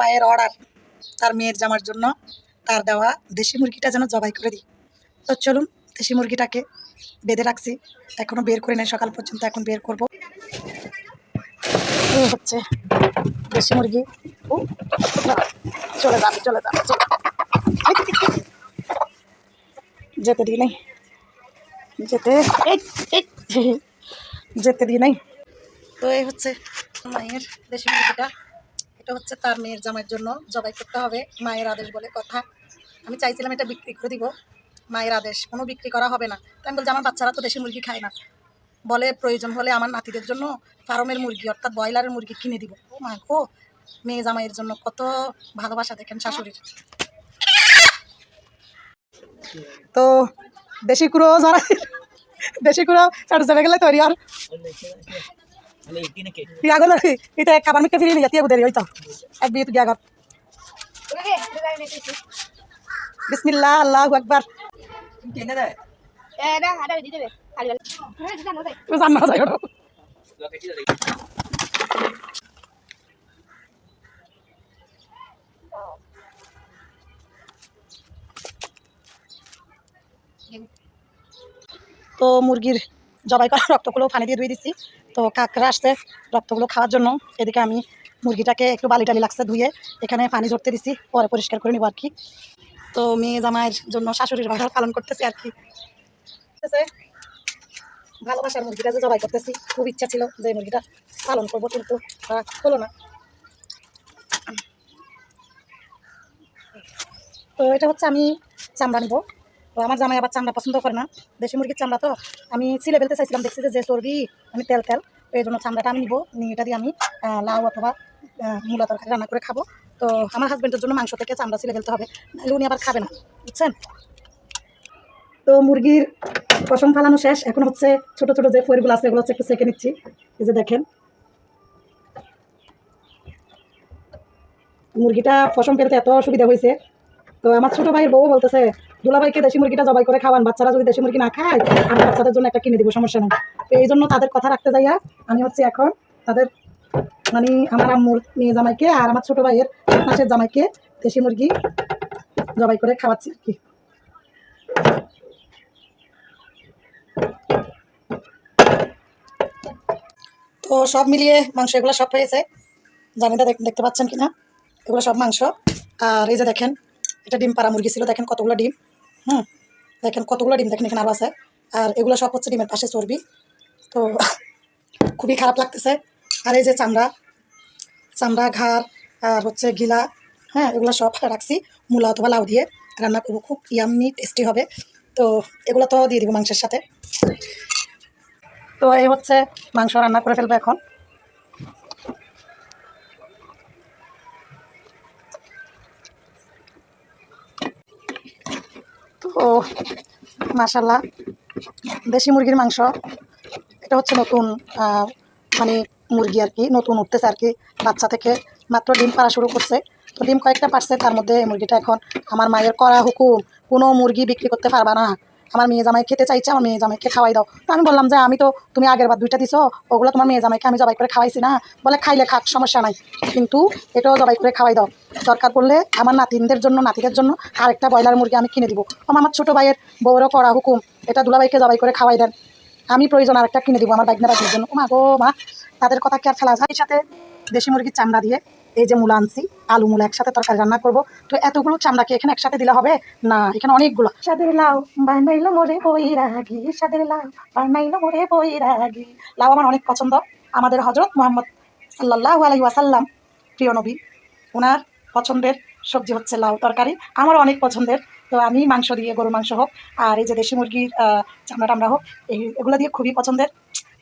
মায়ের অর্ডার তার মেয়ের জামার জন্য তার দেওয়া দেশি মুরগিটা যেন জবাই করে দিই। তো চলুন দেশি মুরগিটাকে বেঁধে রাখছি। এখনও বের করে নেই, সকাল পর্যন্ত এখন বের করব। হচ্ছে দেশি মুরগি। চলে যাবে চলে যাবে যেতে দিই নাই। যেতে যেতে দিই নাই। তো এই হচ্ছে মায়ের দেশি মুরগিটা। এটা হচ্ছে তার মেয়ের জামাইয়ের জন্য জবাই করতে হবে, মায়ের আদেশ বলে কথা। আমি চাইছিলাম এটা বিক্রি করে দিব, মায়ের আদেশ, কোনো বিক্রি করা হবে না। তাই আমি বলছি, আমার বাচ্চারা তো দেশি মুরগি খায় না। বলে প্রয়োজন হলে আমার নাতিদের জন্য ফার্মের মুরগি, অর্থাৎ ব্রয়লারের মুরগি কিনে দিব। ও মা গো, মেয়ে জামাইয়ের জন্য কত ভালোবাসা দেখেন শাশুড়ির। তো দেশি কুড়ো যারা দেশি কুড়ো চাটু চলে গেলে তৈরি আর ইয়া গেল এটা এক কাবার মিকে ফিরিয়ে নিয়ে যাতে দেরি হইতো এক বিয়ে গিয়া গর বিসমিল্লাহ আল্লাহ আকবার। তুমি জান না যাই ওটা। তো মুরগির জবাই করা রক্তগুলো পানি দিয়ে ধুয়ে দিচ্ছি। তো কাকরা আসছে রক্তগুলো খাওয়ার জন্য। এদিকে আমি মুরগিটাকে একটু বালি টালি লাগছে ধুয়ে, এখানে পানি ধরতে দিছি, পরে পরিষ্কার করে নিব আর কি তো মেয়ে জামাইয়ের জন্য শাশুড়ির ভাষা পালন করতেছি আর কি ভালোবাসার মুরগিটা যে জবাই করতেছি, খুব ইচ্ছা ছিল যে মুরগিটা পালন করব, কিন্তু হলো না। তো এটা হচ্ছে আমি চামড়া নিব। আমার জামাই আবার চামড়া পছন্দ করে না। দেশি মুরগির চামড়া তো। আমি ছিলে ফেলতে চাইছিলাম, দেখছি যে চর্বি, আমি তেল তেল। তো এই জন্য চামড়াটা আমি নিব, নিয়ে এটা দিয়ে আমি লাউ অথবা মূলা তরকারি রান্না করে খাব। তো আমার হাজবেন্ডের জন্য মাংস থেকে চামড়া ছিলে ফেলতে হবে। নাহলে উনি আবার খাবে না, বুঝছেন? তো মুরগির পশম ফালানো শেষ। এখন হচ্ছে ছোট ছোট যে ফরিগুলো আছে, এগুলো হচ্ছে একটু সেকে নিচ্ছি। এই যে দেখেন। মুরগিটা পশম ফেলতে এত অসুবিধা হয়েছে। তো আমার ছোট ভাইয়ের বউ বলতেছে, দুলাভাইকে দেশি মুরগিটা জবাই করে খাওয়ান, বাচ্চারা যদি দেশি মুরগি না খায় আমি বাচ্চাদের জন্য একটা কিনে দিব, সমস্যা নেই। তো এই জন্য তাদের কথা রাখতে যাইয়া আমি হচ্ছে এখন তাদের মানে আমার আম্মুর মেয়ে জামাইকে আর আমার ছোট ভাইয়ের মাসের জামাইকে দেশি মুরগি জবাই করে খাওয়াচ্ছি আর কি। তো সব মিলিয়ে মাংস এগুলো সব হয়েছে। জানি না দেখতে পাচ্ছেন কি না এগুলো সব মাংস। আর এই যে দেখেন এটা ডিম পাড়া মুরগি ছিল, দেখেন কতগুলো ডিম। হুম, দেখেন কতগুলো ডিম, দেখেন এখানে আরও আছে। আর এগুলো সব হচ্ছে ডিমের পাশে চর্বি। তো খুবই খারাপ লাগতেছে। আর এই যে চামড়া চামড়া, ঘাড়, আর হচ্ছে গিলা হ্যাঁ এগুলো সব রাখছি। মূলা অথবা লাউ দিয়ে। রান্না করব, খুব ইয়াম্মি টেস্টি হবে। তো এগুলো তো দিয়ে দিব মাংসের সাথে। তো এই হচ্ছে মাংস রান্না করে ফেলব এখন। তো মাশাল্লাহ দেশি মুরগির মাংস, এটা হচ্ছে নতুন মানে মুরগি আর কি, নতুন উঠতেছে আর কি, বাচ্চা থেকে। মাত্র ডিম পাড়া শুরু করছে। তো ডিম কয়েকটা পারছে তার মধ্যে মুরগিটা এখন আমার মায়ের করা হুকুম। কোনো মুরগি বিক্রি করতে পারবা না। আমার মেয়ে জামাই খেতে চাইছে, আমার মেয়ে জামাইকে খাওয়াই দাও। তো আমি বললাম যে, আমি তো তুমি আগের বার দুইটা দিছো, ওগুলো তোমার মেয়ে জামাইকে আমি জবাই করে খাওয়াইছি না। বলে, খাইলে খাক, সমস্যা নাই। কিন্তু এটাও জবাই করে খাওয়াই দাও। দরকার পড়লে আমার নাতিনদের জন্য, নাতিদের জন্য আরেকটা ব্রয়লার মুরগি আমি কিনে দিব। আমার ছোটো ভাইয়ের বউরও করা হুকুম, এটা দুলাভাইকে জবাই করে খাওয়াই দেন। আমি প্রয়োজন আরেকটা কিনে দিব আমার বাইকনা রাখির জন্য। ও মা গো মা, তাদের কথা কি আর ফেলা যায়? সাথে দেশি মুরগির চামড়া দিয়ে এই যে মূলা আনছি, আলু মূলা একসাথে তরকারি রান্না করব। তো এতগুলো চামড়া কি এখানে একসাথে দিলে হবে? না, এখানে অনেকগুলো। লাউ বানাইলো মোরে বই রাগি সাদের লাউ বানাইলো মোরে বই রাগি লাউ আমার অনেক পছন্দ। আমাদের হজরত মোহাম্মদ সাল্লাহ আলাই ওয়াসাল্লাম, প্রিয় নবী ওনার পছন্দের সবজি হচ্ছে লাউ তরকারি। আমারও অনেক পছন্দের। তো আমি মাংস দিয়ে, গরুর মাংস হোক, আর এই যে দেশি মুরগির চামড়া টামড়া হোক, এই, এগুলো দিয়ে খুবই পছন্দের।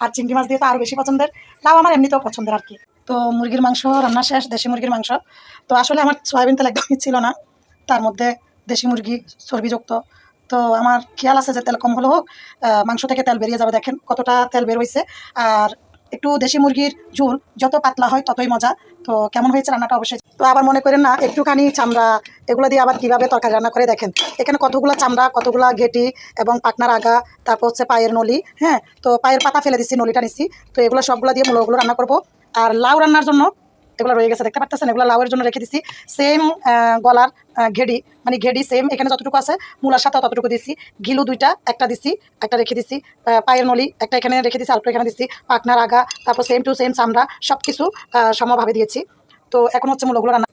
আর চিংড়ি মাছ দিয়ে তো আরও বেশি পছন্দের। লাউ আমার এমনিতেও পছন্দের আর কি। তো মুরগির মাংস রান্না শেষ, দেশি মুরগির মাংস। তো আসলে আমার সয়াবিন তেল একদমই ছিল না। তার মধ্যে দেশি মুরগি, চর্বিযুক্ত। তো আমার খেয়াল আছে যে তেল কম হলেও হোক মাংস থেকে তেল বেরিয়ে যাবে। দেখেন কতটা তেল বের হয়েছে আর একটু দেশি মুরগির ঝুল, যত পাতলা হয় ততই মজা। তো কেমন হয়েছে রান্নাটা অবশ্যই। তো আবার মনে করেন না, একটুখানি চামড়া, এগুলো দিয়ে আবার কীভাবে তরকারি রান্না করে দেখেন। এখানে কতগুলো চামড়া, কতগুলো গেটি এবং পাকনার আগা, তারপর হচ্ছে পায়ের নলি হ্যাঁ? তো পায়ের পাতা ফেলে দিচ্ছি নলিটা নিচ্ছি তো এগুলো সবগুলো দিয়ে মূলগুলো রান্না করব। আর লাউ রান্নার জন্য এগুলো রয়ে গেছে, দেখতে পাচ্ছেন? এগুলো লাউয়ের জন্য রেখে দিছি। সেম গলার ঘেডি মানে ঘেডি সেম এখানে যতটুকু আছে, মূলার সাথে ততটুকু দিছি। ঘিলু দুইটা, একটা দিছি, একটা রেখে দিছি। পায়ের নলি, একটা এখানে রেখে দিছি, আরেকটা এখানে দিছি। পাকনার আগা তারপর সেম টু সেম চামড়া সব কিছু সমভাবে দিয়েছি। তো এখন হচ্ছে মূলগুলো রান্না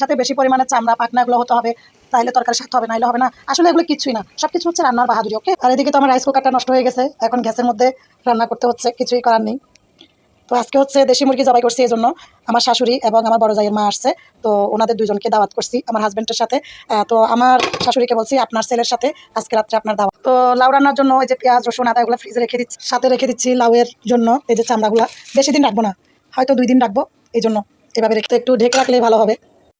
সাথে বেশি পরিমাণে চামড়া পাকনাগুলো হতে হবে। তাহলে তরকারি স্বাদ হবে, নাইলে হবে না। আসলে এগুলো কিছুই না। সব কিছু হচ্ছে রান্নার বাহাদুরি, ওকে? আর এদিকে তো আমার রাইস কুকারটা নষ্ট হয়ে গেছে। এখন গ্যাসের মধ্যে রান্না করতে হচ্ছে, কিছুই করার নেই। তো আজকে হচ্ছে দেশি মুরগি জবাই করছি এই জন্য আমার শাশুড়ি এবং আমার বড় জায়ের মা আসছে। তো ওনাদের দুজনকে দাওয়াত করছি, আমার হাজব্যান্ডের সাথে। তো আমার শাশুড়িকে বলছি, আপনার ছেলের সাথে আজকে রাত্রে আপনার দাওয়াত। তো লাউ রান্নার জন্য এই যে পেঁয়াজ, রসুন, আদা এগুলো ফ্রিজে রেখে দিচ্ছি। সাথে রেখে দিচ্ছি লাউয়ের জন্য এই যে চামড়াগুলো। বেশি দিন রাখব না, হয়তো দুই দিন রাখব এই জন্য এভাবে রেখে একটু ঢেকে রাখলেই ভালো হবে।